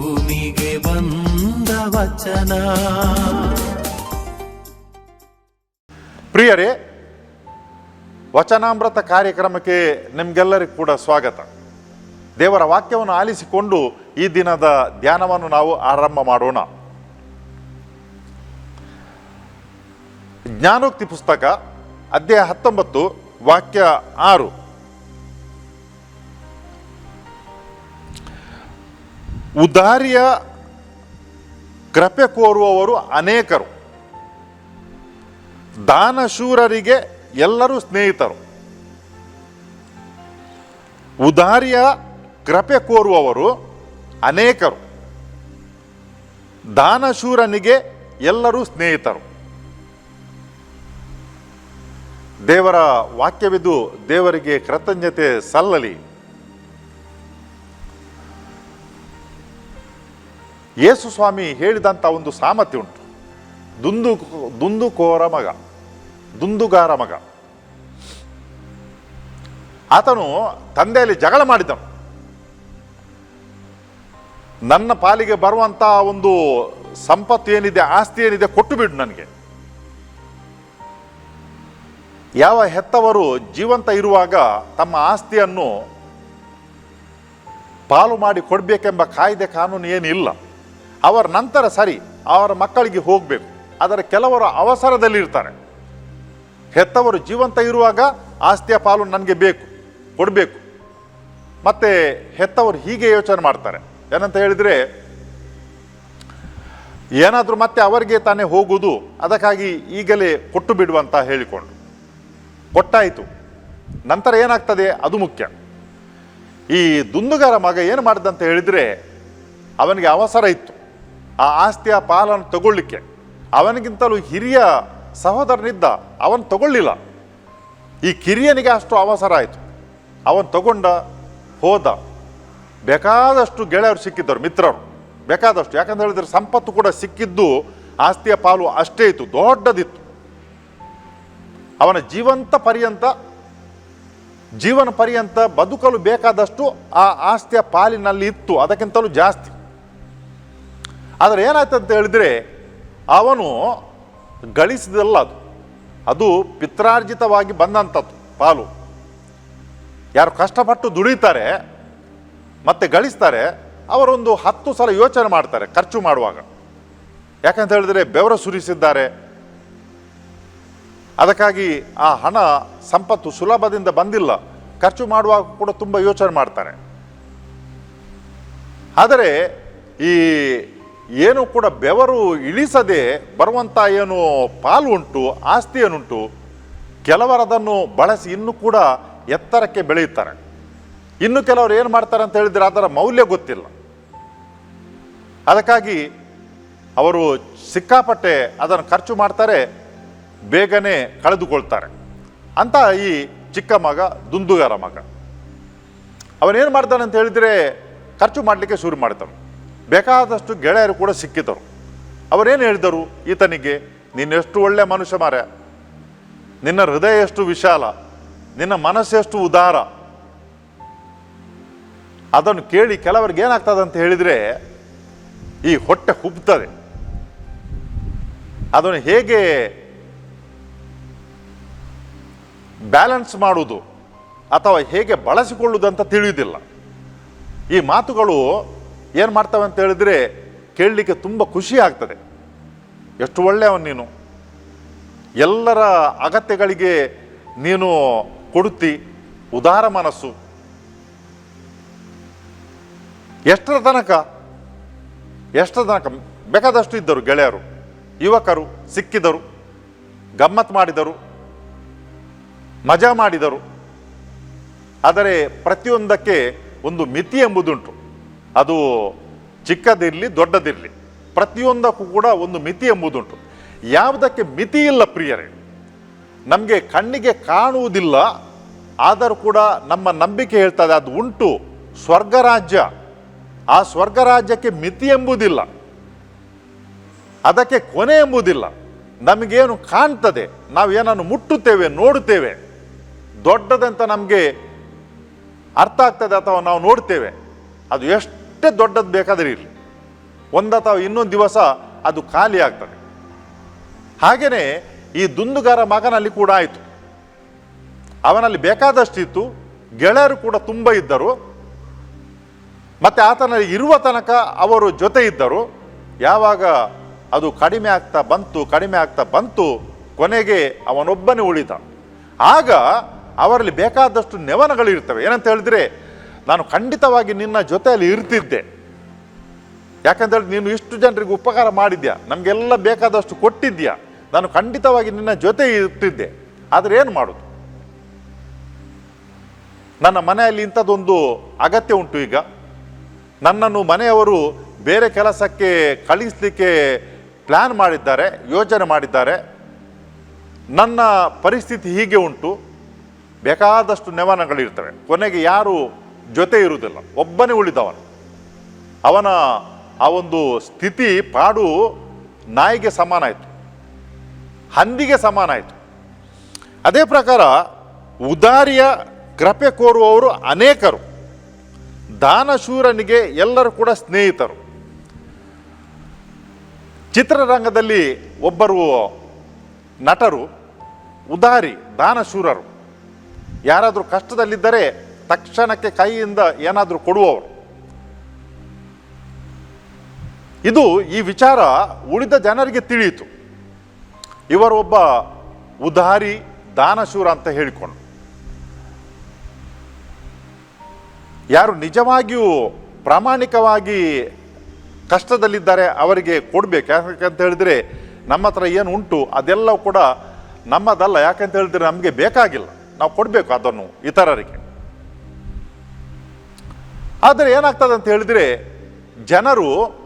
ಭೂಮಿಗೆ ಬಂದ ವಚನ. ಪ್ರಿಯರೇ, ವಚನಾಮೃತ ಕಾರ್ಯಕ್ರಮಕ್ಕೆ ನಿಮ್ಗೆಲ್ಲರಿಗೂ ಕೂಡ ಸ್ವಾಗತ. ದೇವರ ವಾಕ್ಯವನ್ನು ಆಲಿಸಿಕೊಂಡು ಈ ದಿನದ ಧ್ಯಾನವನ್ನು ನಾವು ಆರಂಭ ಮಾಡೋಣ. ಜ್ಞಾನೋಕ್ತಿ ಪುಸ್ತಕ, ಅಧ್ಯಾಯ ಹತ್ತೊಂಬತ್ತು, ವಾಕ್ಯ ಆರು. ಉದಾರಿಯ ಕೃಪೆ ಕೋರುವವರು ಅನೇಕರು. ದಾನಶೂರರಿಗೆ ಎಲ್ಲರೂ ಸ್ನೇಹಿತರು. ಉದಾರಿಯ ಕೃಪೆ ಕೋರುವವರು ಅನೇಕರು. ದಾನಶೂರನಿಗೆ ಎಲ್ಲರೂ ಸ್ನೇಹಿತರು. ದೇವರ ವಾಕ್ಯವಿದು ದೇವರಿಗೆ ಕೃತಜ್ಞತೆ ಸಲ್ಲಲಿ. ಯೇಸು ಸ್ವಾಮಿ ಹೇಳಿದಂಥ ಒಂದು ಸಾಮರ್ಥ್ಯ ಉಂಟು. ದುಂದು ದುಂದುಕೋರ ಮಗ, ದುಂದುಗಾರ ಮಗ. ಆತನು ತಂದೆಯಲ್ಲಿ ಜಗಳ ಮಾಡಿದನು. ನನ್ನ ಪಾಲಿಗೆ ಬರುವಂಥ ಒಂದು ಸಂಪತ್ತು ಏನಿದೆ, ಆಸ್ತಿ ಏನಿದೆ ಕೊಟ್ಟು ಬಿಡು ನನಗೆ. ಯಾವ ಹೆತ್ತವರು ಜೀವಂತ ಇರುವಾಗ ತಮ್ಮ ಆಸ್ತಿಯನ್ನು ಪಾಲು ಮಾಡಿ ಕೊಡಬೇಕೆಂಬ ಕಾಯ್ದೆ ಕಾನೂನು ಏನಿಲ್ಲ. ಅವರ ನಂತರ ಸರಿ, ಅವರ ಮಕ್ಕಳಿಗೆ ಹೋಗಬೇಕು. ಆದರೆ ಕೆಲವರು ಅವಸರದಲ್ಲಿರ್ತಾರೆ. ಹೆತ್ತವರು ಜೀವಂತ ಇರುವಾಗ ಆಸ್ತಿಯ ಪಾಲು ನನಗೆ ಬೇಕು, ಕೊಡಬೇಕು. ಮತ್ತೆ ಹೆತ್ತವರು ಹೀಗೆ ಯೋಚನೆ ಮಾಡ್ತಾರೆ. ಏನಂತ ಹೇಳಿದರೆ, ಏನಾದರೂ ಮತ್ತೆ ಅವರಿಗೆ ತಾನೇ ಹೋಗುವುದು ಅದಕ್ಕಾಗಿ ಈಗಲೇ ಕೊಟ್ಟು ಬಿಡುವಂತ ಹೇಳಿಕೊಂಡು. ಕೊಟ್ಟಾಯಿತು. ನಂತರ ಏನಾಗ್ತದೆ? ಅದು ಮುಖ್ಯ. ಈ ದುಂದುಗಾರ ಮಗ ಏನು ಮಾಡಿದಂತ ಹೇಳಿದರೆ, ಅವನಿಗೆ ಅವಸರ ಇತ್ತು. ಆ ಆಸ್ತಿಯ ಪಾಲನ್ನು ತಗೊಳ್ಳಿಕ್ಕೆ. ಅವನಿಗಿಂತಲೂ ಹಿರಿಯ ಸಹೋದರನಿದ್ದ ಅವನು ತಗೊಳ್ಳಿಲ್ಲ. ಈ ಕಿರಿಯನಿಗೆ ಅಷ್ಟು ಅವಸರ ಆಯಿತು. ಅವನು ತಗೊಂಡ, ಹೋದ. ಬೇಕಾದಷ್ಟು ಗೆಳೆಯರು ಸಿಕ್ಕಿದ್ದರು, ಮಿತ್ರರು. ಬೇಕಾದಷ್ಟು. ಯಾಕಂತ ಹೇಳಿದ್ರೆ ಸಂಪತ್ತು ಕೂಡ ಸಿಕ್ಕಿದ್ದು ಆಸ್ತಿಯ ಪಾಲು ಅಷ್ಟೇ ಇತ್ತು, ದೊಡ್ಡದಿತ್ತು. ಅವನ ಜೀವಂತ ಪರ್ಯಂತ, ಜೀವನ ಪರ್ಯಂತ ಬದುಕಲು ಬೇಕಾದಷ್ಟು ಆ ಆಸ್ತಿಯ ಪಾಲಿನಲ್ಲಿ ಇತ್ತು, ಅದಕ್ಕಿಂತಲೂ ಜಾಸ್ತಿ. ಆದರೆ ಏನಾಯ್ತು ಅಂತ ಹೇಳಿದ್ರೆ ಅವನು ಗಳಿಸಿದಲ್ಲ ಅದು. ಅದು ಪಿತ್ರಾರ್ಜಿತವಾಗಿ ಬಂದಂಥದ್ದು ಪಾಲು. ಯಾರು ಕಷ್ಟಪಟ್ಟು ದುಡಿತಾರೆ, ಮತ್ತೆ ಗಳಿಸ್ತಾರೆ, ಅವರೊಂದು ಹತ್ತು ಸಲ ಯೋಚನೆ ಮಾಡ್ತಾರೆ ಖರ್ಚು ಮಾಡುವಾಗ. ಯಾಕಂತ ಹೇಳಿದ್ರೆ ಬೆವರ ಸುರಿಸಿದ್ದಾರೆ. ಅದಕ್ಕಾಗಿ ಆ ಹಣ ಸಂಪತ್ತು ಸುಲಭದಿಂದ ಬಂದಿಲ್ಲ. ಖರ್ಚು ಮಾಡುವಾಗ ಕೂಡ ತುಂಬ ಯೋಚನೆ ಮಾಡ್ತಾರೆ. ಆದರೆ ಈ ಏನು ಕೂಡ ಬೆವರು ಇಳಿಸದೆ ಬರುವಂಥ ಏನು ಪಾಲು ಉಂಟು ಆಸ್ತಿ ಏನುಂಟು ಕೆಲವರದನ್ನು ಬಳಸಿ ಇನ್ನೂ ಕೂಡ ಎತ್ತರಕ್ಕೆ ಬೆಳೆಯುತ್ತಾರೆ. ಇನ್ನು ಕೆಲವರು ಏನು ಮಾಡ್ತಾರೆ ಅಂತ ಹೇಳಿದರೆ ಅದರ ಮೌಲ್ಯ ಗೊತ್ತಿಲ್ಲ. ಅದಕ್ಕಾಗಿ ಅವರು ಸಿಕ್ಕಾಪಟ್ಟೆ ಅದನ್ನು ಖರ್ಚು ಮಾಡ್ತಾರೆ, ಬೇಗನೆ ಕಳೆದುಕೊಳ್ತಾರೆ. ಅಂತ ಈ ಚಿಕ್ಕ ಮಗ, ದುಂದುಗಾರ ಮಗ. ಅವನೇನು ಮಾಡ್ತಾನೆ ಅಂತ ಹೇಳಿದರೆ ಖರ್ಚು ಮಾಡಲಿಕ್ಕೆ ಶುರು ಮಾಡ್ತಾನೆ. ಬೇಕಾದಷ್ಟು ಗೆಳೆಯರು ಕೂಡ ಸಿಕ್ಕಿದರು ಅವರೇನು ಹೇಳಿದರು? ಈತನಿಗೆ ನೀನೆಷ್ಟು ಒಳ್ಳೆ ಮನುಷ್ಯ ಮಾರ ನಿನ್ನ ಹೃದಯ ಎಷ್ಟು ವಿಶಾಲ. ನಿನ್ನ ಮನಸ್ಸು ಎಷ್ಟು ಉದಾರ. ಅದನ್ನು ಕೇಳಿ ಕೆಲವರಿಗೆ ಏನಾಗ್ತದೆ ಅಂತ ಹೇಳಿದರೆ, ಈ ಹೊಟ್ಟೆ ಹುಬ್ತದೆ. ಅದನ್ನು ಹೇಗೆ ಬ್ಯಾಲೆನ್ಸ್ ಮಾಡುವುದು ಅಥವಾ ಹೇಗೆ ಬಳಸಿಕೊಳ್ಳುವುದು ಅಂತ ತಿಳಿಯುವುದಿಲ್ಲ. ಈ ಮಾತುಗಳು ಏನು ಮಾಡ್ತಾವೆ ಅಂತ ಹೇಳಿದ್ರೆ ಕೇಳಲಿಕ್ಕೆ ತುಂಬ ಖುಷಿ ಆಗ್ತದೆ. ಎಷ್ಟು ಒಳ್ಳೆಯವನು ನೀನು. ಎಲ್ಲರ ಅಗತ್ಯಗಳಿಗೆ ನೀನು ಕೊಡುತ್ತಿ, ಉದಾರ ಮನಸ್ಸು. ಎಷ್ಟರ ತನಕ? ಎಷ್ಟರ ತನಕ? ಬೇಕಾದಷ್ಟು ಇದ್ದರು ಗೆಳೆಯರು, ಯುವಕರು, ಸಿಕ್ಕಿದರು, ಗಮ್ಮತ್ ಮಾಡಿದರು, ಮಜಾ ಮಾಡಿದರು. ಆದರೆ ಪ್ರತಿಯೊಂದಕ್ಕೆ ಒಂದು ಮಿತಿ ಎಂಬುದುಂಟು. ಅದು ಚಿಕ್ಕದಿರಲಿ ದೊಡ್ಡದಿರಲಿ, ಪ್ರತಿಯೊಂದಕ್ಕೂ ಕೂಡ ಒಂದು ಮಿತಿ ಎಂಬುದುಂಟು. ಯಾವುದಕ್ಕೆ ಮಿತಿ ಇಲ್ಲ ಪ್ರಿಯರೇ? ನಮಗೆ ಕಣ್ಣಿಗೆ ಕಾಣುವುದಿಲ್ಲ, ಆದರೂ ಕೂಡ ನಮ್ಮ ನಂಬಿಕೆ ಹೇಳ್ತದೆ ಅದು ಉಂಟು. ಸ್ವರ್ಗ ರಾಜ್ಯ ಆ ಸ್ವರ್ಗ ರಾಜ್ಯಕ್ಕೆ ಮಿತಿ ಎಂಬುದಿಲ್ಲ. ಅದಕ್ಕೆ ಕೊನೆ ಎಂಬುದಿಲ್ಲ. ನಮಗೇನು ಕಾಣ್ತದೆ? ನಾವು ಏನನ್ನು ಮುಟ್ಟುತ್ತೇವೆ, ನೋಡುತ್ತೇವೆ? ದೊಡ್ಡದಂತ ನಮಗೆ ಅರ್ಥ ಆಗ್ತದೆ ಅಥವಾ ನಾವು ನೋಡ್ತೇವೆ? ಅದು ಎಷ್ಟೇ ದೊಡ್ಡದು ಬೇಕಾದರೆ ಇರಲಿ. ಒಂದು ಅಥವಾ ಇನ್ನೊಂದು ದಿವಸ ಅದು ಖಾಲಿ ಆಗ್ತದೆ. ಹಾಗೆಯೇ ಈ ದುಂದುಗಾರ ಮಗನಲ್ಲಿ ಕೂಡ ಆಯಿತು. ಅವನಲ್ಲಿ ಬೇಕಾದಷ್ಟಿತ್ತು, ಗೆಳೆಯರು ಕೂಡ ತುಂಬ ಇದ್ದರು. ಮತ್ತು ಆತನಲ್ಲಿ ಇರುವ ತನಕ ಅವರು ಜೊತೆ ಇದ್ದರು. ಯಾವಾಗ ಅದು ಕಡಿಮೆ ಆಗ್ತಾ ಬಂತು, ಕಡಿಮೆ ಆಗ್ತಾ ಬಂತು, ಕೊನೆಗೆ ಅವನೊಬ್ಬನೇ ಉಳಿದ. ಆಗ ಅವರಲ್ಲಿ ಬೇಕಾದಷ್ಟು ನೆವನಗಳಿರ್ತವೆ. ಏನಂತ ಹೇಳಿದ್ರೆ ನಾನು ಖಂಡಿತವಾಗಿ ನಿನ್ನ ಜೊತೆಯಲ್ಲಿ ಇರ್ತಿದ್ದೆ. ಯಾಕಂತೇಳಿ ನೀನು ಇಷ್ಟು ಜನರಿಗೆ ಉಪಕಾರ ಮಾಡಿದ್ಯಾ? ನಮಗೆಲ್ಲ ಬೇಕಾದಷ್ಟು ಕೊಟ್ಟಿದ್ಯಾ? ನಾನು ಖಂಡಿತವಾಗಿ ನಿನ್ನ ಜೊತೆ ಇರ್ತಿದ್ದೆ. ಆದರೆ ಏನು ಮಾಡೋದು? ನನ್ನ ಮನೆಯಲ್ಲಿ ಇಂಥದ್ದೊಂದು ಅಗತ್ಯ ಉಂಟು ಈಗ. ನನ್ನನ್ನು ಮನೆಯವರು ಬೇರೆ ಕೆಲಸಕ್ಕೆ ಕಳಿಸಲಿಕ್ಕೆ ಪ್ಲ್ಯಾನ್ ಮಾಡಿದ್ದಾರೆ, ಯೋಜನೆ ಮಾಡಿದ್ದಾರೆ. ನನ್ನ ಪರಿಸ್ಥಿತಿ ಹೀಗೆ ಉಂಟು. ಬೇಕಾದಷ್ಟು ನೆವನಗಳಿರ್ತವೆ. ಕೊನೆಗೆ ಯಾರು ಜೊತೆ ಇರುವುದಿಲ್ಲ. ಒಬ್ಬನೇ ಉಳಿದವನು. ಅವನ ಆ ಒಂದು ಸ್ಥಿತಿ ಪಾಡು ನಾಯಿಗೆ ಸಮಾನ ಆಯಿತು ಹಂದಿಗೆ ಸಮಾನ ಆಯಿತು ಅದೇ ಪ್ರಕಾರ ಉದಾರಿಯ ಕೃಪೆ ಕೋರುವವರು ಅನೇಕರು. ದಾನಶೂರನಿಗೆ ಎಲ್ಲರೂ ಕೂಡ ಸ್ನೇಹಿತರು. ಚಿತ್ರರಂಗದಲ್ಲಿ ಒಬ್ಬರು ನಟರು, ಉದಾರಿ, ದಾನಶೂರರು. ಯಾರಾದರೂ ಕಷ್ಟದಲ್ಲಿದ್ದರೆ ತಕ್ಷಣಕ್ಕೆ ಕೈಯಿಂದ ಏನಾದರೂ ಕೊಡುವವರು. ಇದು ಈ ವಿಚಾರ ಉಳಿದ ಜನರಿಗೆ ತಿಳಿಯಿತು. ಇವರೊಬ್ಬ ಉದಾರಿ ದಾನಶೂರ ಅಂತ ಹೇಳಿಕೊಂಡು. ಯಾರು ನಿಜವಾಗಿಯೂ ಪ್ರಾಮಾಣಿಕವಾಗಿ ಕಷ್ಟದಲ್ಲಿದ್ದಾರೆ ಅವರಿಗೆ ಕೊಡಬೇಕು. ಯಾಕಂತ ಹೇಳಿದರೆ ನಮ್ಮ ಹತ್ರ ಏನು ಉಂಟು ಅದೆಲ್ಲವೂ ಕೂಡ ನಮ್ಮದಲ್ಲ. ಯಾಕಂತ ಹೇಳಿದ್ರೆ ನಮಗೆ ಬೇಕಾಗಿಲ್ಲ. ನಾವು ಕೊಡಬೇಕು ಅದನ್ನು ಇತರರಿಗೆ. ಆದರೆ ಏನಾಗ್ತದೆ ಅಂತ ಹೇಳಿದ್ರೆ, ಜನರು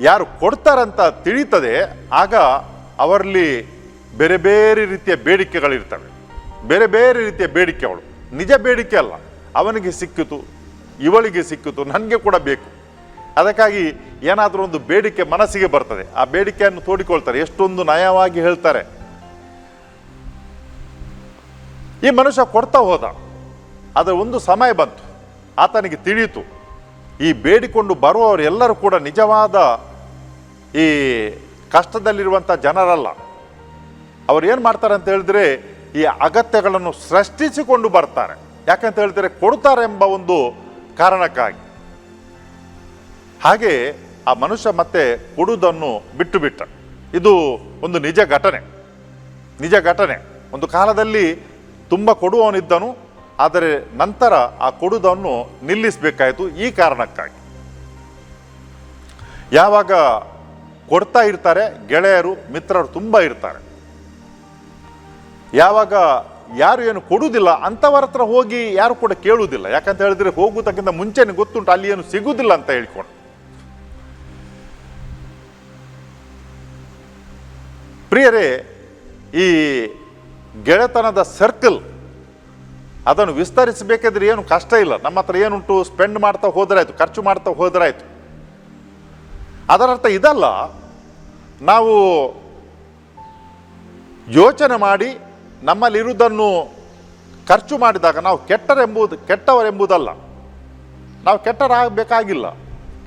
ಯಾರು ಕೊಡ್ತಾರಂತ ತಿಳಿತದೆ, ಆಗ ಅವರಲ್ಲಿ ಬೇರೆ ಬೇರೆ ರೀತಿಯ ಬೇಡಿಕೆಗಳಿರ್ತವೆ. ಬೇರೆ ಬೇರೆ ರೀತಿಯ ಬೇಡಿಕೆ ಅವಳು. ನಿಜ ಬೇಡಿಕೆ ಅಲ್ಲ. ಅವನಿಗೆ ಸಿಕ್ಕಿತು, ಇವಳಿಗೆ ಸಿಕ್ಕಿತು, ನನಗೆ ಕೂಡ ಬೇಕು. ಅದಕ್ಕಾಗಿ ಏನಾದರೂ ಒಂದು ಬೇಡಿಕೆ ಮನಸ್ಸಿಗೆ ಬರ್ತದೆ. ಆ ಬೇಡಿಕೆಯನ್ನು ತೋಡಿಕೊಳ್ತಾರೆ. ಎಷ್ಟೊಂದು ನಯವಾಗಿ ಹೇಳ್ತಾರೆ. ಈ ಮನುಷ್ಯ ಕೊಡ್ತಾ ಹೋದ. ಆದರೆ ಒಂದು ಸಮಯ ಬಂತು. ಆತನಿಗೆ ತಿಳಿಯಿತು. ಈ ಬೇಡಿಕೊಂಡು ಬರುವವರೆಲ್ಲರೂ ಕೂಡ ನಿಜವಾದ ಈ ಕಷ್ಟದಲ್ಲಿರುವಂಥ ಜನರಲ್ಲ. ಅವ್ರು ಏನು ಮಾಡ್ತಾರೆ ಅಂತ ಹೇಳಿದ್ರೆ ಈ ಅಗತ್ಯಗಳನ್ನು ಸೃಷ್ಟಿಸಿಕೊಂಡು ಬರ್ತಾರೆ. ಯಾಕಂತ ಹೇಳಿದ್ರೆ ಕೊಡ್ತಾರೆ ಎಂಬ ಒಂದು ಕಾರಣಕ್ಕಾಗಿ. ಹಾಗೆ ಆ ಮನುಷ್ಯ ಮತ್ತೆ ಕೊಡುವುದನ್ನು ಬಿಟ್ಟು ಬಿಟ್ಟ. ಇದು ಒಂದು ನಿಜ ಘಟನೆ. ನಿಜ ಘಟನೆ. ಒಂದು ಕಾಲದಲ್ಲಿ ತುಂಬ ಕೊಡುವವನಿದ್ದನು ಆದರೆ ನಂತರ ಆ ಕೊಡುದನ್ನು ನಿಲ್ಲಿಸಬೇಕಾಯಿತು ಈ ಕಾರಣಕ್ಕಾಗಿ. ಯಾವಾಗ ಕೊಡ್ತಾ ಇರ್ತಾರೆ, ಗೆಳೆಯರು, ಮಿತ್ರರು ತುಂಬ ಇರ್ತಾರೆ. ಯಾವಾಗ ಯಾರು ಏನು ಕೊಡುವುದಿಲ್ಲ ಅಂಥವರ ಹತ್ರ ಹೋಗಿ ಯಾರು ಕೂಡ ಕೇಳುವುದಿಲ್ಲ. ಯಾಕಂತ ಹೇಳಿದ್ರೆ ಹೋಗುವುದಕ್ಕಿಂತ ಮುಂಚೆನೆ ಗೊತ್ತುಂಟು, ಅಲ್ಲಿ ಏನು ಸಿಗುವುದಿಲ್ಲ ಅಂತ ಹೇಳ್ಕೊಂಡು. ಪ್ರಿಯರೇ, ಈ ಗೆಳೆತನದ ಸರ್ಕಲ್ ಅದನ್ನು ವಿಸ್ತರಿಸಬೇಕಾದ್ರೆ ಏನು ಕಷ್ಟ ಇಲ್ಲ. ನಮ್ಮ ಹತ್ರ ಏನುಂಟು? ಸ್ಪೆಂಡ್ ಮಾಡ್ತಾ ಹೋದ್ರಾಯ್ತು, ಖರ್ಚು ಮಾಡ್ತಾ ಹೋದ್ರಾಯ್ತು. ಅದರರ್ಥ ಇದಲ್ಲ. ನಾವು ಯೋಚನೆ ಮಾಡಿ ನಮ್ಮಲ್ಲಿರುವುದನ್ನು ಖರ್ಚು ಮಾಡಿದಾಗ ನಾವು ಕೆಟ್ಟರೆಂಬುದು, ಕೆಟ್ಟವರೆಂಬುದಲ್ಲ. ನಾವು ಕೆಟ್ಟರಾಗಬೇಕಾಗಿಲ್ಲ.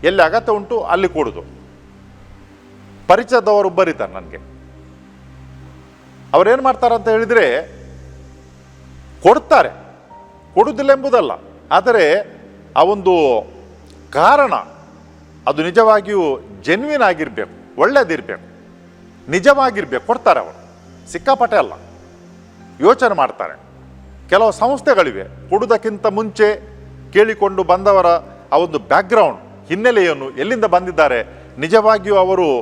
ಎಲ್ಲಿ ಅಗತ್ಯ ಉಂಟು ಅಲ್ಲಿ ಕೊಡುದು. ಪರಿಚಯದವರು ಬರೀತಾರೆ ನನಗೆ. ಅವರೇನು ಮಾಡ್ತಾರೆ ಅಂತ ಹೇಳಿದರೆ ಕೊಡ್ತಾರೆ. ಕೊಡುವುದಿಲ್ಲ ಎಂಬುದಲ್ಲ ಆದರೆ ಆ ಒಂದು ಕಾರಣ ಅದು ನಿಜವಾಗಿಯೂ ಜೆನ್ವಿನ್ ಆಗಿರಬೇಕು ಒಳ್ಳೆಯದಿರಬೇಕು ನಿಜವಾಗಿರ್ಬೇಕು ಕೊಡ್ತಾರೆ ಅವರು. ಸಿಕ್ಕಾಪಟ್ಟೆ ಅಲ್ಲ. ಯೋಚನೆ ಮಾಡ್ತಾರೆ. ಕೆಲವು ಸಂಸ್ಥೆಗಳಿವೆ. ಕೊಡುವುದಕ್ಕಿಂತ ಮುಂಚೆ ಕೇಳಿಕೊಂಡು ಬಂದವರ ಆ ಒಂದು ಬ್ಯಾಕ್ಗ್ರೌಂಡ್ ಹಿನ್ನೆಲೆಯನ್ನು ಎಲ್ಲಿಂದ ಬಂದಿದ್ದಾರೆ, ನಿಜವಾಗಿಯೂ ಅವರು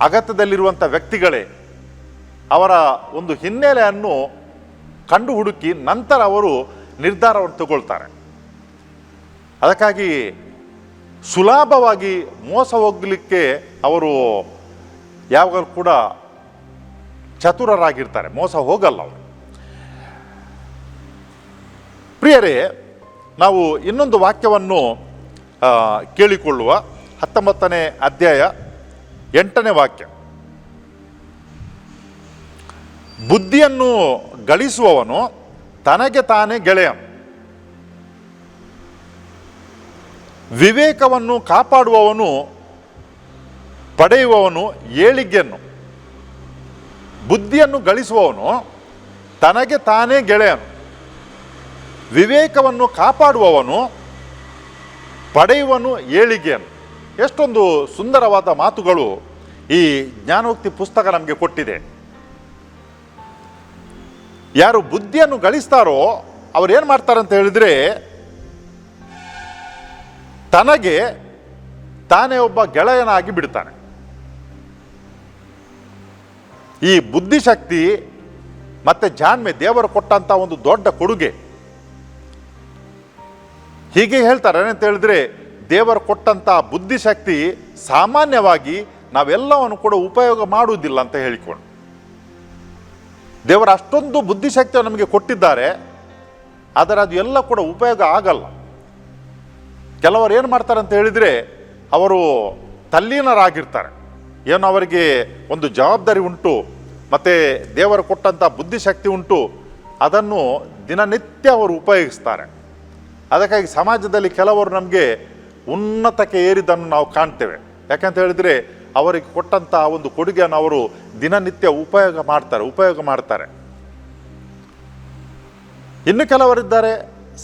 ಅಗತ್ಯದಲ್ಲಿರುವಂಥ ವ್ಯಕ್ತಿಗಳೇ, ಅವರ ಒಂದು ಹಿನ್ನೆಲೆಯನ್ನು ಕಂಡು ಹುಡುಕಿ ನಂತರ ಅವರು ನಿರ್ಧಾರವನ್ನು ತಗೊಳ್ತಾರೆ. ಅದಕ್ಕಾಗಿ ಸುಲಭವಾಗಿ ಮೋಸ ಹೋಗಲಿಕ್ಕೆ ಅವರು ಯಾವಾಗಲೂ ಕೂಡ ಚತುರರಾಗಿರ್ತಾರೆ. ಮೋಸ ಹೋಗಲ್ಲ ಅವರು. ಪ್ರಿಯರೇ, ನಾವು ಇನ್ನೊಂದು ವಾಕ್ಯವನ್ನು ಕೇಳಿಕೊಳ್ಳುವ ಹತ್ತೊಂಬತ್ತನೇ ಅಧ್ಯಾಯ ಎಂಟನೇ ವಾಕ್ಯ. ಬುದ್ಧಿಯನ್ನು ಗಳಿಸುವವನು ತನಗೆ ತಾನೇ ಗೆಳೆಯ. ವಿವೇಕವನ್ನು ಕಾಪಾಡುವವನು ಪಡೆಯುವವನು ಏಳಿಗೆಯನ್ನು. ಬುದ್ಧಿಯನ್ನು ಗಳಿಸುವವನು ತನಗೆ ತಾನೇ ಗೆಳೆಯನು. ವಿವೇಕವನ್ನು ಕಾಪಾಡುವವನು ಪಡೆಯುವನು ಏಳಿಗೆಯನ್ನು. ಎಷ್ಟೊಂದು ಸುಂದರವಾದ ಮಾತುಗಳು ಈ ಜ್ಞಾನೋಕ್ತಿ ಪುಸ್ತಕ ನಮಗೆ ಕೊಟ್ಟಿದೆ. ಯಾರು ಬುದ್ಧಿಯನ್ನು ಗಳಿಸ್ತಾರೋ ಅವ್ರು ಏನು ಮಾಡ್ತಾರೆ ಅಂತ ಹೇಳಿದ್ರೆ, ತನಗೆ ತಾನೇ ಒಬ್ಬ ಗೆಳೆಯನಾಗಿ ಬಿಡ್ತಾನೆ. ಈ ಬುದ್ಧಿಶಕ್ತಿ ಮತ್ತೆ ಜಾಣ್ಮೆ ದೇವರು ಕೊಟ್ಟಂತ ಒಂದು ದೊಡ್ಡ ಕೊಡುಗೆ. ಹೀಗೆ ಹೇಳ್ತಾರೆ ಏನಂತ ಹೇಳಿದ್ರೆ, ದೇವರು ಕೊಟ್ಟಂತ ಬುದ್ಧಿಶಕ್ತಿ ಸಾಮಾನ್ಯವಾಗಿ ನಾವೆಲ್ಲವನ್ನು ಕೂಡ ಉಪಯೋಗ ಮಾಡುವುದಿಲ್ಲ ಅಂತ ಹೇಳಿಕೊಂಡು. ದೇವರು ಅಷ್ಟೊಂದು ಬುದ್ಧಿಶಕ್ತಿಯನ್ನು ನಮಗೆ ಕೊಟ್ಟಿದ್ದಾರೆ, ಆದರೆ ಅದು ಎಲ್ಲ ಕೂಡ ಉಪಯೋಗ ಆಗಲ್ಲ. ಕೆಲವರು ಏನು ಮಾಡ್ತಾರೆ ಅಂತ ಹೇಳಿದರೆ, ಅವರು ತಲ್ಲೀನರಾಗಿರ್ತಾರೆ. ಏನು ಅವರಿಗೆ ಒಂದು ಜವಾಬ್ದಾರಿ ಉಂಟು, ಮತ್ತು ದೇವರು ಕೊಟ್ಟಂಥ ಬುದ್ಧಿಶಕ್ತಿ ಉಂಟು, ಅದನ್ನು ದಿನನಿತ್ಯ ಅವರು ಉಪಯೋಗಿಸ್ತಾರೆ. ಅದಕ್ಕಾಗಿ ಸಮಾಜದಲ್ಲಿ ಕೆಲವರು ನಮಗೆ ಉನ್ನತಕ್ಕೆ ಏರಿದ್ದನ್ನು ನಾವು ಕಾಣ್ತೇವೆ. ಯಾಕಂತ ಹೇಳಿದರೆ ಅವರಿಗೆ ಕೊಟ್ಟಂಥ ಒಂದು ಕೊಡುಗೆಯನ್ನು ಅವರು ದಿನನಿತ್ಯ ಉಪಯೋಗ ಮಾಡ್ತಾರೆ ಉಪಯೋಗ ಮಾಡ್ತಾರೆ. ಇನ್ನು ಕೆಲವರಿದ್ದಾರೆ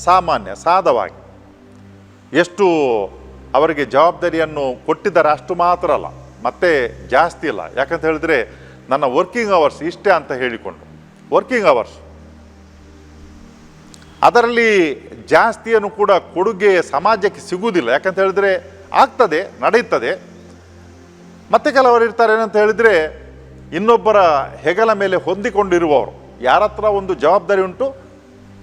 ಸಾಮಾನ್ಯ ಸಾಧವಾಗಿ ಎಷ್ಟು ಅವರಿಗೆ ಜವಾಬ್ದಾರಿಯನ್ನು ಕೊಟ್ಟಿದ್ದಾರೆ ಅಷ್ಟು ಮಾತ್ರ ಅಲ್ಲ, ಮತ್ತೆ ಜಾಸ್ತಿ ಇಲ್ಲ. ಯಾಕಂತ ಹೇಳಿದ್ರೆ ನನ್ನ ವರ್ಕಿಂಗ್ ಅವರ್ಸ್ ಇಷ್ಟೇ ಅಂತ ಹೇಳಿಕೊಂಡು ವರ್ಕಿಂಗ್ ಅವರ್ಸ್ ಅದರಲ್ಲಿ ಜಾಸ್ತಿಯನ್ನು ಕೂಡ ಕೊಡುಗೆ ಸಮಾಜಕ್ಕೆ ಸಿಗುವುದಿಲ್ಲ. ಯಾಕಂತ ಹೇಳಿದ್ರೆ ಆಗ್ತದೆ, ನಡೆಯುತ್ತದೆ. ಮತ್ತೆ ಕೆಲವರು ಇರ್ತಾರೆ ಏನಂತ ಹೇಳಿದ್ರೆ, ಇನ್ನೊಬ್ಬರ ಹೆಗಲ ಮೇಲೆ ಹೊಂದಿಕೊಂಡಿರುವವರು, ಯಾರ ಹತ್ರ ಒಂದು ಜವಾಬ್ದಾರಿ ಉಂಟು,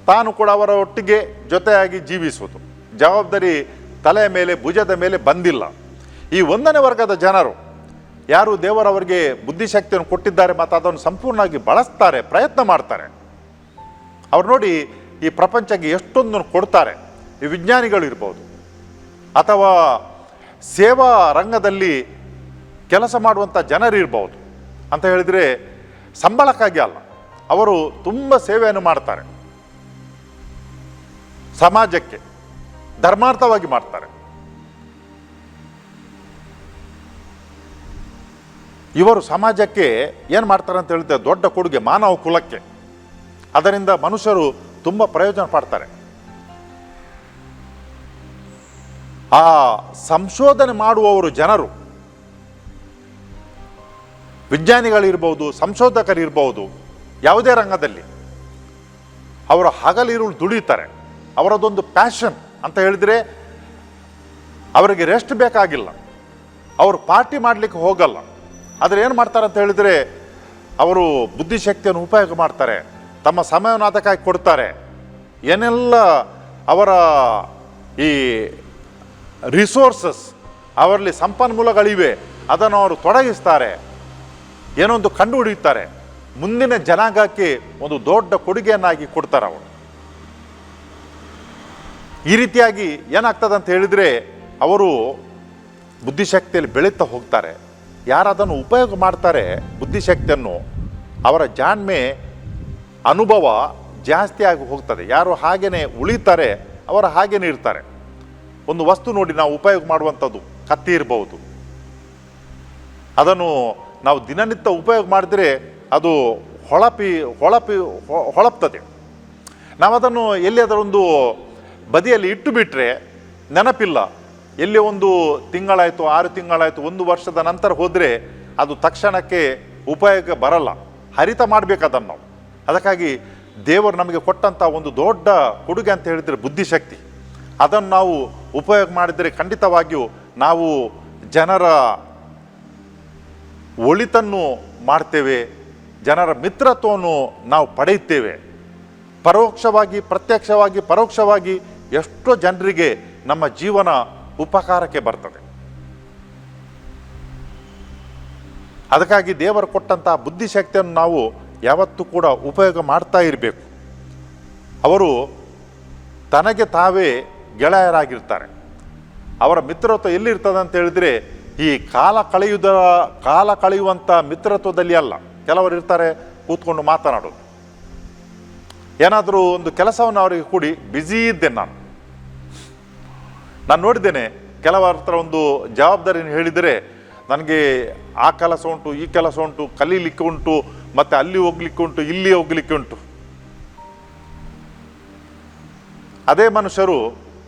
ತಾನು ಕೂಡ ಅವರ ಒಟ್ಟಿಗೆ ಜೊತೆಯಾಗಿ ಜೀವಿಸುವುದು. ಜವಾಬ್ದಾರಿ ತಲೆಯ ಮೇಲೆ, ಭುಜದ ಮೇಲೆ ಬಂದಿಲ್ಲ. ಈ ಒಂದನೇ ವರ್ಗದ ಜನರು, ಯಾರು ದೇವರವರಿಗೆ ಬುದ್ಧಿಶಕ್ತಿಯನ್ನು ಕೊಟ್ಟಿದ್ದಾರೆ ಮತ್ತು ಅದನ್ನು ಸಂಪೂರ್ಣವಾಗಿ ಬಳಸ್ತಾರೆ, ಪ್ರಯತ್ನ ಮಾಡ್ತಾರೆ. ಅವ್ರು ನೋಡಿ, ಈ ಪ್ರಪಂಚಕ್ಕೆ ಎಷ್ಟೊಂದನ್ನು ಕೊಡ್ತಾರೆ. ಈ ವಿಜ್ಞಾನಿಗಳು ಇರ್ಬೋದು. ಅಥವಾ ಸೇವಾ ರಂಗದಲ್ಲಿ ಕೆಲಸ ಮಾಡುವಂಥ ಜನರಿರ್ಬೋದು ಅಂತ ಹೇಳಿದರೆ ಸಂಬಳಕ್ಕಾಗಿ ಅಲ್ಲ, ಅವರು ತುಂಬ ಸೇವೆಯನ್ನು ಮಾಡ್ತಾರೆ. ಸಮಾಜಕ್ಕೆ ಧರ್ಮಾರ್ಥವಾಗಿ ಮಾಡ್ತಾರೆ. ಇವರು ಸಮಾಜಕ್ಕೆ ಏನು ಮಾಡ್ತಾರೆ ಅಂತ ಹೇಳಿದ್ರೆ ದೊಡ್ಡ ಕೊಡುಗೆ ಮಾನವ ಕುಲಕ್ಕೆ. ಅದರಿಂದ ಮನುಷ್ಯರು ತುಂಬ ಪ್ರಯೋಜನ ಪಡ್ತಾರೆ. ಆ ಸಂಶೋಧನೆ ಮಾಡುವವರು ಜನರು ವಿಜ್ಞಾನಿಗಳಿರ್ಬೋದು, ಸಂಶೋಧಕರಿರ್ಬೋದು, ಯಾವುದೇ ರಂಗದಲ್ಲಿ ಅವರ ಹಗಲಿರುಳು ದುಡಿತಾರೆ. ಅವರದೊಂದು ಪ್ಯಾಷನ್ ಅಂತ ಹೇಳಿದರೆ ಅವರಿಗೆ ರೆಸ್ಟ್ ಬೇಕಾಗಿಲ್ಲ. ಅವರು ಪಾರ್ಟಿ ಮಾಡಲಿಕ್ಕೆ ಹೋಗಲ್ಲ. ಆದರೆ ಏನು ಮಾಡ್ತಾರೆ ಅಂತ ಹೇಳಿದರೆ ಅವರು ಬುದ್ಧಿಶಕ್ತಿಯನ್ನು ಉಪಯೋಗ ಮಾಡ್ತಾರೆ. ತಮ್ಮ ಸಮಯವನ್ನು ಅದಕ್ಕಾಗಿ ಕೊಡ್ತಾರೆ. ಏನೆಲ್ಲ ಅವರ ಈ ರಿಸೋರ್ಸಸ್ ಅವರಲ್ಲಿ ಸಂಪನ್ಮೂಲಗಳಿವೆ, ಅದನ್ನು ಅವರು ತೊಡಗಿಸ್ತಾರೆ. ಏನೋ ಒಂದು ಕಂಡು ಹಿಡಿಯುತ್ತಾರೆ ಮುಂದಿನ ಜನಾಂಗಕ್ಕೆ ಒಂದು ದೊಡ್ಡ ಕೊಡುಗೆಯನ್ನಾಗಿ ಕೊಡ್ತಾರೆ ಅವರು. ಈ ರೀತಿಯಾಗಿ ಏನಾಗ್ತದೆ ಅಂತ ಹೇಳಿದರೆ ಅವರು ಬುದ್ಧಿಶಕ್ತಿಯಲ್ಲಿ ಬೆಳೀತಾ ಹೋಗ್ತಾರೆ. ಯಾರು ಅದನ್ನು ಉಪಯೋಗ ಮಾಡ್ತಾರೆ ಬುದ್ಧಿಶಕ್ತಿಯನ್ನು ಅವರ ಜಾಣ್ಮೆ ಅನುಭವ ಜಾಸ್ತಿ ಆಗಿ ಹೋಗ್ತದೆ. ಯಾರು ಹಾಗೇನೆ ಉಳಿತಾರೆ ಅವರು ಹಾಗೇನೆ ಇರ್ತಾರೆ. ಒಂದು ವಸ್ತು ನೋಡಿ ನಾವು ಉಪಯೋಗ ಮಾಡುವಂಥದ್ದು ಕತ್ತಿ ಇರಬಹುದು ಅದನ್ನು ನಾವು ದಿನನಿತ್ಯ ಉಪಯೋಗ ಮಾಡಿದರೆ ಅದು ಹೊಳಪಿ ಹೊಳಪಿ ಹೊಳಪ್ತದೆ. ನಾವು ಅದನ್ನು ಎಲ್ಲಿ ಅದರೊಂದು ಬದಿಯಲ್ಲಿ ಇಟ್ಟು ಬಿಟ್ಟರೆ ನೆನಪಿಲ್ಲ. ಎಲ್ಲಿ ಒಂದು ತಿಂಗಳಾಯಿತು, ಆರು ತಿಂಗಳಾಯಿತು, ಒಂದು ವರ್ಷದ ನಂತರ ಹೋದರೆ ಅದು ತಕ್ಷಣಕ್ಕೆ ಉಪಯೋಗ ಬರಲ್ಲ. ಹರಿತ ಮಾಡಬೇಕು ಅದನ್ನು ನಾವು. ಅದಕ್ಕಾಗಿ ದೇವರು ನಮಗೆ ಕೊಟ್ಟಂಥ ಒಂದು ದೊಡ್ಡ ಕೊಡುಗೆ ಅಂತ ಹೇಳಿದರೆ ಬುದ್ಧಿಶಕ್ತಿ. ಅದನ್ನು ನಾವು ಉಪಯೋಗ ಮಾಡಿದರೆ ಖಂಡಿತವಾಗಿಯೂ ನಾವು ಜನರ ಒಳಿತನ್ನು ಮಾಡ್ತೇವೆ, ಜನರ ಮಿತ್ರತ್ವವನ್ನು ನಾವು ಪಡೆಯುತ್ತೇವೆ. ಪರೋಕ್ಷವಾಗಿ, ಪ್ರತ್ಯಕ್ಷವಾಗಿ, ಪರೋಕ್ಷವಾಗಿ ಎಷ್ಟೋ ಜನರಿಗೆ ನಮ್ಮ ಜೀವನ ಉಪಕಾರಕ್ಕೆ ಬರ್ತದೆ. ಅದಕ್ಕಾಗಿ ದೇವರು ಕೊಟ್ಟಂತಹ ಬುದ್ಧಿಶಕ್ತಿಯನ್ನು ನಾವು ಯಾವತ್ತೂ ಕೂಡ ಉಪಯೋಗ ಮಾಡ್ತಾ ಇರಬೇಕು. ಅವರು ತನಗೆ ತಾವೇ ಗೆಳೆಯರಾಗಿರ್ತಾರೆ. ಅವರ ಮಿತ್ರತ್ವ ಎಲ್ಲಿರ್ತದೆ ಅಂತ ಹೇಳಿದ್ರೆ ಈ ಕಾಲ ಕಳೆಯುವುದ ಕಾಲ ಕಳೆಯುವಂಥ ಮಿತ್ರತ್ವದಲ್ಲಿ ಅಲ್ಲ. ಕೆಲವರು ಇರ್ತಾರೆ, ಕೂತ್ಕೊಂಡು ಮಾತನಾಡೋದು. ಏನಾದರೂ ಒಂದು ಕೆಲಸವನ್ನು ಅವರಿಗೆ ಕೂಡಿ ಬ್ಯುಸಿ ಇದ್ದೆ ನಾನು. ನಾನು ನೋಡಿದ್ದೇನೆ, ಕೆಲವರ ಹತ್ರ ಒಂದು ಜವಾಬ್ದಾರಿಯನ್ನು ಹೇಳಿದರೆ, ನನಗೆ ಆ ಕೆಲಸ ಉಂಟು, ಈ ಕೆಲಸ ಉಂಟು, ಕಲೀಲಿಕ್ಕೆ ಉಂಟು, ಮತ್ತು ಅಲ್ಲಿ ಹೋಗ್ಲಿಕ್ಕೆ ಉಂಟು, ಇಲ್ಲಿ ಹೋಗ್ಲಿಕ್ಕೆ ಉಂಟು. ಅದೇ ಮನುಷ್ಯರು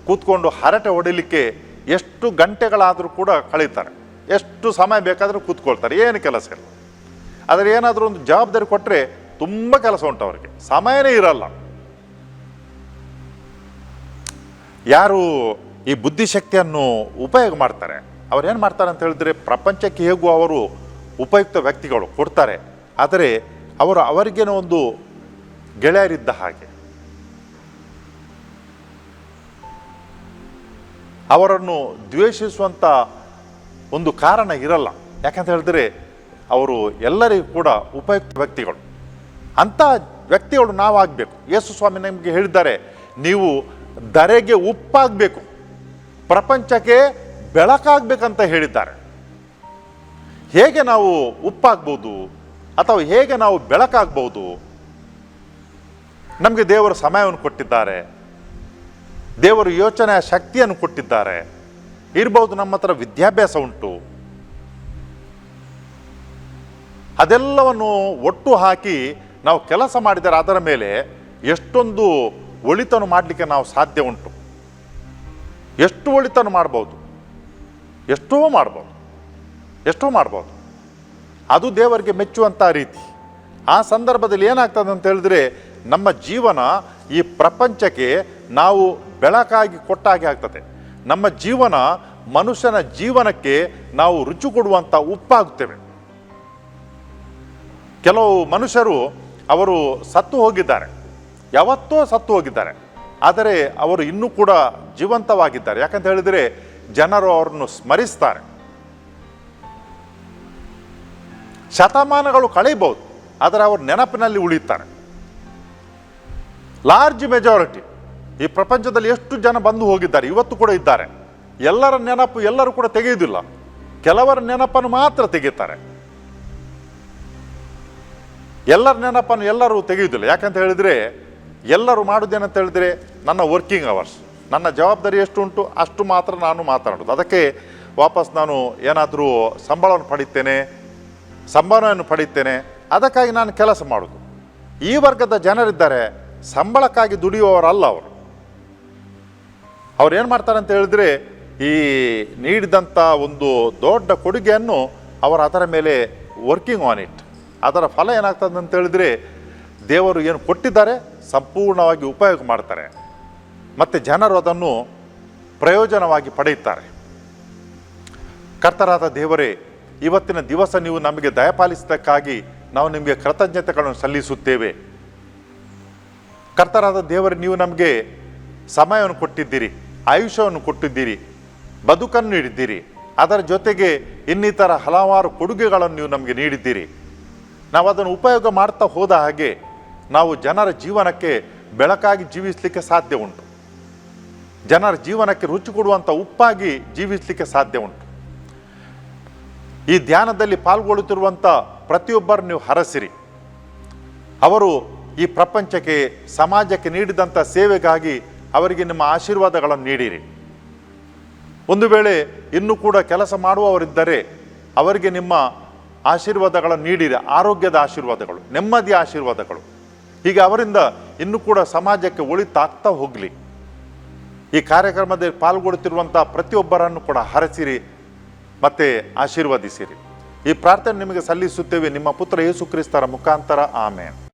ಕೂತ್ಕೊಂಡು ಹರಟೆ ಹೊಡಿಲಿಕ್ಕೆ ಎಷ್ಟು ಗಂಟೆಗಳಾದರೂ ಕೂಡ ಕಳೀತಾರೆ. ಎಷ್ಟು ಸಮಯ ಬೇಕಾದರೂ ಕೂತ್ಕೊಳ್ತಾರೆ. ಏನು ಕೆಲಸ ಇಲ್ಲ. ಆದರೆ ಏನಾದರೂ ಒಂದು ಜವಾಬ್ದಾರಿ ಕೊಟ್ಟರೆ ತುಂಬ ಕೆಲಸ ಉಂಟು ಅವರಿಗೆ. ಸಮಯನೇ ಇರಲ್ಲ. ಯಾರು ಈ ಬುದ್ಧಿಶಕ್ತಿಯನ್ನು ಉಪಯೋಗ ಮಾಡ್ತಾರೆ? ಅವ್ರು ಏನು ಮಾಡ್ತಾರೆ ಅಂತ ಹೇಳಿದ್ರೆ ಪ್ರಪಂಚಕ್ಕೆ ಹೇಗೂ ಅವರು ಉಪಯುಕ್ತ ವ್ಯಕ್ತಿಗಳು ಕೊಡ್ತಾರೆ. ಆದರೆ ಅವರು ಅವರಿಗೇನೋ ಒಂದು ಗೆಳೆಯರಿದ್ದ ಹಾಗೆ. ಅವರನ್ನು ದ್ವೇಷಿಸುವಂಥ ಒಂದು ಕಾರಣ ಇರಲ್ಲ. ಯಾಕಂತ ಹೇಳಿದ್ರೆ ಅವರು ಎಲ್ಲರಿಗೂ ಕೂಡ ಉಪಯುಕ್ತ ವ್ಯಕ್ತಿಗಳು. ಅಂಥ ವ್ಯಕ್ತಿಗಳು ನಾವಾಗಬೇಕು. ಯೇಸು ಸ್ವಾಮಿ ನಮಗೆ ಹೇಳಿದ್ದಾರೆ, ನೀವು ಧರೆಗೆ ಉಪ್ಪಾಗಬೇಕು, ಪ್ರಪಂಚಕ್ಕೆ ಬೆಳಕಾಗಬೇಕಂತ ಹೇಳಿದ್ದಾರೆ. ಹೇಗೆ ನಾವು ಉಪ್ಪಾಗ್ಬೋದು, ಅಥವಾ ಹೇಗೆ ನಾವು ಬೆಳಕಾಗ್ಬೋದು, ನಮಗೆ ದೇವರು ಸಮಯವನ್ನು ಕೊಟ್ಟಿದ್ದಾರೆ. ದೇವರು ಯೋಚನೆಯ ಶಕ್ತಿಯನ್ನು ಕೊಟ್ಟಿದ್ದಾರೆ. ಇರಬಹುದು ನಮ್ಮ ಹತ್ರ ವಿದ್ಯಾಭ್ಯಾಸ ಉಂಟು. ಅದೆಲ್ಲವನ್ನು ಒಟ್ಟು ಹಾಕಿ ನಾವು ಕೆಲಸ ಮಾಡಿದರೆ ಅದರ ಮೇಲೆ ಎಷ್ಟೊಂದು ಒಳಿತನ್ನು ಮಾಡಲಿಕ್ಕೆ ನಾವು ಸಾಧ್ಯ ಉಂಟು. ಎಷ್ಟು ಒಳಿತನ್ನು ಮಾಡ್ಬೋದು? ಎಷ್ಟೋ ಮಾಡ್ಬೋದು. ಎಷ್ಟೋ ಮಾಡ್ಬೋದು. ಅದು ದೇವರಿಗೆ ಮೆಚ್ಚುವಂಥ ರೀತಿ. ಆ ಸಂದರ್ಭದಲ್ಲಿ ಏನಾಗ್ತದೆ ಅಂತ ಹೇಳಿದ್ರೆ ನಮ್ಮ ಜೀವನ ಈ ಪ್ರಪಂಚಕ್ಕೆ ನಾವು ಬೆಳಕಾಗಿ ಕೊಟ್ಟಾಗೆ ಆಗ್ತದೆ. ನಮ್ಮ ಜೀವನ ಮನುಷ್ಯನ ಜೀವನಕ್ಕೆ ನಾವು ರುಚಿ ಕೊಡುವಂಥ ಉಪ್ಪಾಗುತ್ತೇವೆ. ಕೆಲವು ಮನುಷ್ಯರು ಅವರು ಸತ್ತು ಹೋಗಿದ್ದಾರೆ. ಯಾವತ್ತೋ ಸತ್ತು ಹೋಗಿದ್ದಾರೆ. ಆದರೆ ಅವರು ಇನ್ನೂ ಕೂಡ ಜೀವಂತವಾಗಿದ್ದಾರೆ. ಯಾಕಂತ ಹೇಳಿದರೆ ಜನರು ಅವರನ್ನು ಸ್ಮರಿಸ್ತಾರೆ. ಶತಮಾನಗಳು ಕಳೀಬಹುದು ಆದರೆ ಅವರು ನೆನಪಿನಲ್ಲಿ ಉಳಿತಾರೆ ಲಾರ್ಜ್ ಮೆಜಾರಿಟಿ ಈ ಪ್ರಪಂಚದಲ್ಲಿ ಎಷ್ಟು ಜನ ಬಂದು ಹೋಗಿದ್ದಾರೆ, ಇವತ್ತು ಕೂಡ ಇದ್ದಾರೆ. ಎಲ್ಲರ ನೆನಪು ಎಲ್ಲರೂ ಕೂಡ ತೆಗೆಯುವುದಿಲ್ಲ. ಕೆಲವರ ನೆನಪನ್ನು ಮಾತ್ರ ತೆಗೆಯುತ್ತಾರೆ. ಎಲ್ಲರ ನೆನಪನ್ನು ಎಲ್ಲರೂ ತೆಗೆಯುವುದಿಲ್ಲ. ಯಾಕಂತ ಹೇಳಿದರೆ, ಎಲ್ಲರೂ ಮಾಡೋದೇನಂತ ಹೇಳಿದರೆ, ನನ್ನ ವರ್ಕಿಂಗ್ ಅವರ್ಸ್ ನನ್ನ ಜವಾಬ್ದಾರಿ ಎಷ್ಟು ಉಂಟು, ಅಷ್ಟು ಮಾತ್ರ ನಾನು ಮಾತನಾಡೋದು ಅದಕ್ಕೆ ವಾಪಸ್ ನಾನು ಏನಾದರೂ ಸಂಬಳವನ್ನು ಪಡಿತೇನೆ ಸಂಬಳವನ್ನು ಪಡಿತೇನೆ ಅದಕ್ಕಾಗಿ ನಾನು ಕೆಲಸ ಮಾಡೋದು ಈ ವರ್ಗದ ಜನರಿದ್ದಾರೆ, ಸಂಬಳಕ್ಕಾಗಿ ದುಡಿಯುವವರಲ್ಲ ಅವರು. ಅವ್ರು ಏನು ಮಾಡ್ತಾರೆ ಅಂತ ಹೇಳಿದ್ರೆ, ಈ ನೀಡಿದಂಥ ಒಂದು ದೊಡ್ಡ ಕೊಡುಗೆಯನ್ನು ಅವರು ಅದರ ಮೇಲೆ ವರ್ಕಿಂಗ್ ಆನ್ ಇಟ್ ಅದರ ಫಲ ಏನಾಗ್ತದೆ ಅಂತ ಹೇಳಿದ್ರೆ, ದೇವರು ಏನು ಕೊಟ್ಟಿದ್ದಾರೆ, ಸಂಪೂರ್ಣವಾಗಿ ಉಪಯೋಗ ಮಾಡ್ತಾರೆ. ಮತ್ತು ಜನರು ಅದನ್ನು ಪ್ರಯೋಜನವಾಗಿ ಪಡೆಯುತ್ತಾರೆ. ಕರ್ತರಾದ ದೇವರೇ, ಇವತ್ತಿನ ದಿವಸ ನೀವು ನಮಗೆ ದಯಪಾಲಿಸಿದ್ದಕ್ಕಾಗಿ ನಾವು ನಿಮಗೆ ಕೃತಜ್ಞತೆಗಳನ್ನು ಸಲ್ಲಿಸುತ್ತೇವೆ. ಕರ್ತರಾದ ದೇವರೇ, ನೀವು ನಮಗೆ ಸಮಯವನ್ನು ಕೊಟ್ಟಿದ್ದೀರಿ. ಆಯುಷ್ಯವನ್ನು ಕೊಟ್ಟಿದ್ದೀರಿ, ಬದುಕನ್ನು ನೀಡಿದ್ದೀರಿ, ಅದರ ಜೊತೆಗೆ ಇನ್ನಿತರ ಹಲವಾರು ಕೊಡುಗೆಗಳನ್ನು ನೀವು ನಮಗೆ ನೀಡಿದ್ದೀರಿ. ನಾವು ಅದನ್ನು ಉಪಯೋಗ ಮಾಡ್ತಾ ಹೋದ ಹಾಗೆ ನಾವು ಜನರ ಜೀವನಕ್ಕೆ ಬೆಳಕಾಗಿ ಜೀವಿಸಲಿಕ್ಕೆ ಸಾಧ್ಯ ಉಂಟು. ಜನರ ಜೀವನಕ್ಕೆ ರುಚಿ ಕೊಡುವಂಥ ಉಪ್ಪಾಗಿ ಜೀವಿಸಲಿಕ್ಕೆ ಸಾಧ್ಯ ಉಂಟು. ಈ ಧ್ಯಾನದಲ್ಲಿ ಪಾಲ್ಗೊಳ್ಳುತ್ತಿರುವಂಥ ಪ್ರತಿಯೊಬ್ಬರು ನೀವು ಹರಸಿರಿ. ಅವರು ಈ ಪ್ರಪಂಚಕ್ಕೆ, ಸಮಾಜಕ್ಕೆ ನೀಡಿದಂಥ ಸೇವೆಗಾಗಿ ಅವರಿಗೆ ನಿಮ್ಮ ಆಶೀರ್ವಾದಗಳನ್ನು ನೀಡಿರಿ. ಒಂದು ವೇಳೆ ಇನ್ನೂ ಕೂಡ ಕೆಲಸ ಮಾಡುವವರಿದ್ದರೆ ಅವರಿಗೆ ನಿಮ್ಮ ಆಶೀರ್ವಾದಗಳನ್ನು ನೀಡಿರಿ, ಆರೋಗ್ಯದ ಆಶೀರ್ವಾದಗಳು, ನೆಮ್ಮದಿಯ ಆಶೀರ್ವಾದಗಳು. ಹೀಗೆ ಅವರಿಂದ ಇನ್ನೂ ಕೂಡ ಸಮಾಜಕ್ಕೆ ಒಳಿತಾಗ್ತಾ ಹೋಗಲಿ. ಈ ಕಾರ್ಯಕ್ರಮದಲ್ಲಿ ಪಾಲ್ಗೊಳ್ಳುತ್ತಿರುವಂಥ ಪ್ರತಿಯೊಬ್ಬರನ್ನು ಕೂಡ ಹರಸಿರಿ, ಮತ್ತೆ ಆಶೀರ್ವದಿಸಿರಿ. ಈ ಪ್ರಾರ್ಥನೆ ನಿಮಗೆ ಸಲ್ಲಿಸುತ್ತೇವೆ. ನಿಮ್ಮ ಪುತ್ರ ಯೇಸು ಕ್ರಿಸ್ತರ ಮುಖಾಂತರ, ಆಮೇನ್.